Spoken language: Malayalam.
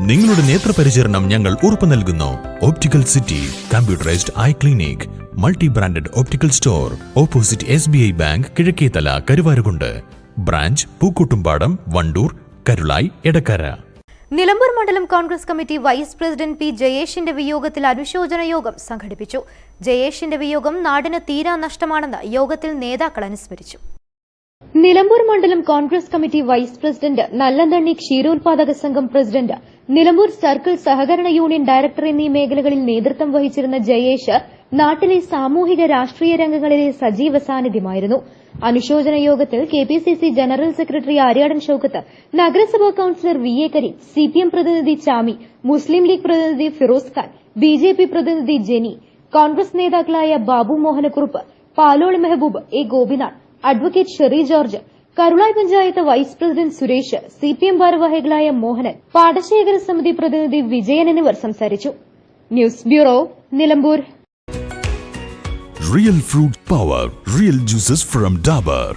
നിങ്ങളുടെ നേത്രപരിചരണം ഞങ്ങൾ ഉറപ്പു നൽകുന്നു. Optical city computerised eye clinic multi branded optical store opposite S B I bank Kizhakkethala Karuvarakundu branch Pookkottumpadam Wandoor Karulai Edakkara Nilambur മണ്ഡലം Congress committee vice president P ജയേഷിന്റെ വിയോഗത്തിൽ അനുശോചന യോഗം സംഘടിപ്പിച്ചു. ജയേഷിന്റെ വിയോഗം നാടിന് തീരാ നഷ്ടമാണെന്ന് യോഗത്തിൽ നേതാക്കൾ അനുസ്മരിച്ചു. നിലമ്പൂർ മണ്ഡലം Congress committee vice president Nallanthanni ക്ഷീരോത്പാദക സംഘം പ്രസിഡന്റ് നിലമ്പൂർ സർക്കിൾ സഹകരണ യൂണിയൻ ഡയറക്ടർ എന്നീ മേഖലകളിൽ നേതൃത്വം വഹിച്ചിരുന്ന ജയേഷ് നാട്ടിലെ സാമൂഹിക രാഷ്ട്രീയ രംഗങ്ങളിലെ സജീവ സാന്നിധ്യമായിരുന്നു. അനുശോചന യോഗത്തിൽ K P C C general secretary Aryadan Shoukath നഗരസഭാ councillor V A Kareem C P M പ്രതിനിധി ചാമി മുസ്ലിം ലീഗ് പ്രതിനിധി Firoz Khan B J P പ്രതിനിധി ജെനി കോൺഗ്രസ് നേതാക്കളായ Babu Mohanakkurup Palol Mehboob A Gopinath advocate Sherry George Karulai panchayat vice president Suresh C P M ഭാരവാഹികളായ മോഹനൻ പാടശേഖര സമിതി പ്രതിനിധി വിജയൻ എന്നിവർ സംസാരിച്ചു. News bureau Nilambur. Real fruit power real juices from Dabur